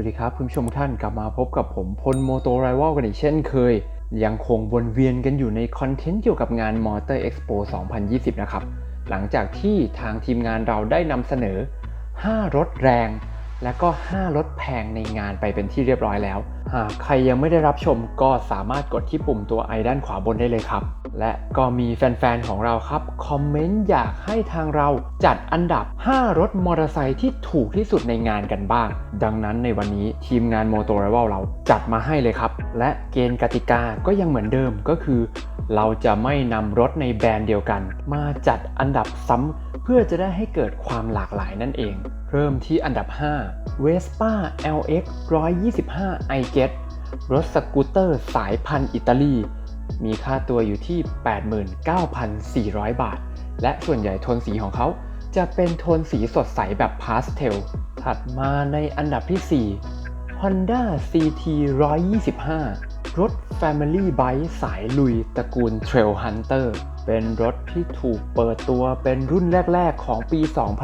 วัสดีครับคุณผู้ชมทุกท่านกลับมาพบกับผมพลโมโตไรว l กันอีกเช่นเคย ยังคงวนเวียนกันอยู่ในคอนเทนต์เกี่ยวกับงาน Motor Expo 2020 นะครับ หลังจากที่ทางทีมงานเราได้นำเสนอ 5 รถแรง และก็5รถแพงในงานไปเป็นที่เรียบร้อยแล้ว หากใครยังไม่ได้รับชมก็สามารถกดที่ปุ่มตัวไอด้านขวาบนได้เลยครับ และก็มีแฟนๆ ของเราครับ คอมเมนต์อยากให้ทางเราจัดอันดับ 5 รถมอเตอร์ไซค์ที่ถูกที่สุดในงานกันบ้าง ดังนั้นในวันนี้ทีมงาน m o t o r i v a l เราจัดมาให้เลยครับ และเกณฑ์กติกาก็ยังเหมือนเดิมก็คือ เราจะไม่นำรถในแบรนด์เดียวกัน มาจัดอันดับซ้ำ พื่อจะได้ให้เกิดความหลากหลายนั่นเอง เริ่มที่อันดับ 5 Vespa LX 125 i g e t รถสกูตเตอร์สายพันธุ์อิตาลี มีค่าตัวอยู่ที่ 89,400 บาท และส่วนใหญ่โทนสีของเขาจะเป็นโทนสีสดใสแบบพาสเทล ถัดมาในอันดับที่ 4 Honda CT 125 รถ Family Bike สายลุยตระกูล Trail Hunter เป็นรถที่ถูกเปิดตัวเป็นรุ่นแรก ๆ ของปี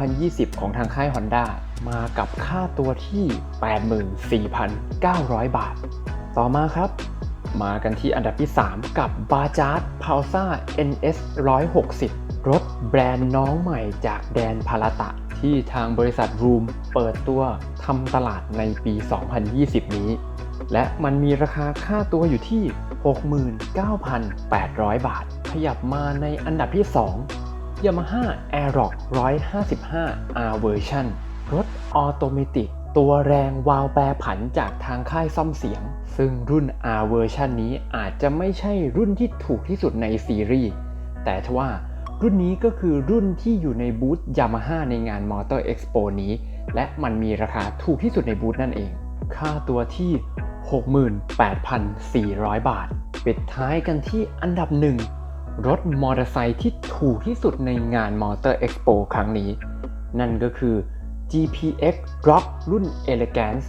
2020 ของทางค่าย Honda มากับค่าตัวที่ 84,900 บาท ต่อมาครับ มากันที่อันดับที่ 3 กับ b a j a j p a l s a NS 160 รถแบรนด์น้องใหม่จากแดนพาราตะ ที่ทางบริษัท Room เปิดตัวทำตลาดในปี 2020 นี้ และมันมีราคาค่าตัวอยู่ที่ 69,800 บาท ขยับมาในอันดับที่ 2 Yamaha Aerox 155 R Version รถออโตเมติกตัวแรงวาล์วแปรผันจากทางค่ายซ่อมเสียง ซึ่งรุ่น R Version นี้อาจจะไม่ใช่รุ่นที่ถูกที่สุดในซีรีส์ แต่ทว่ารุ่นนี้ก็คือรุ่นที่อยู่ในบูธ Yamaha ในงาน Motor Expo นี้ และมันมีราคาถูกที่สุดในบูธนั่นเอง ค่าตัวที่ 68,400 บาท ปิดท้ายกันที่อันดับหนึ่ง รถมอเตอร์ไซค์ที่ถูกที่สุดในงาน Motor Expo ครั้งนี้ นั่นก็คือ GPX Rock รุ่น Elegance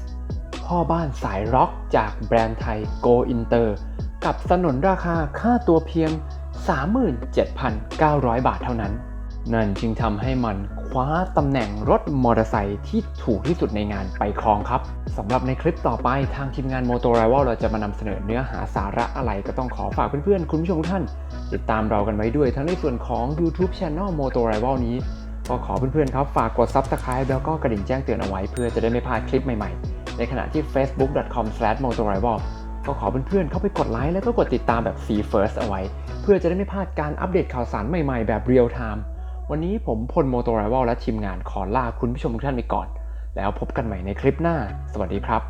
พ่อบ้านสายร็อกจากแบรนด์ไทย Go Inter กับสนนราคาค่าตัวเพียง 37,900 บาทเท่านั้น นั่นจึงทำให้มันคว้าตำแหน่งรถมอเตอร์ไซค์ที่ถูกที่สุดในงานไปครองครับสำหรับในคลิปต่อไปทางทีมงาน m o t o r i v a l เราจะมานำเสนอเนื้อหาสาระอะไรก็ต้องขอฝากเพื่อนๆ คุณผู้ชมทุกท่าน ติดตามเรากันไว้ด้วยทั้งในส่วนของ YouTube Channel m o t o r i v a l นี้ ก็ขอเพื่อนๆครับฝากกด Subscribe แล้วก็กระดิ่งแจ้งเตือนเอาไว้เพื่อจะได้ไม่พลาดคลิปใหม่ๆ ในขณะที่ facebook.com/motorival ก็ขอเพื่อนๆเข้าไปกดไลค์แล้วก็กดติดตามแบบ See First เอาไว้ เพื่อจะได้ไม่พลาดการอัปเดตข่าวสารใหม่ๆแบบเรียลไทม์ วันนี้ผมพลโมโตไรวลและทีมงานขอลาคุณผู้ชมทุกท่านไปก่อน แล้วพบกันใหม่ในคลิปหน้า สวัสดีครับ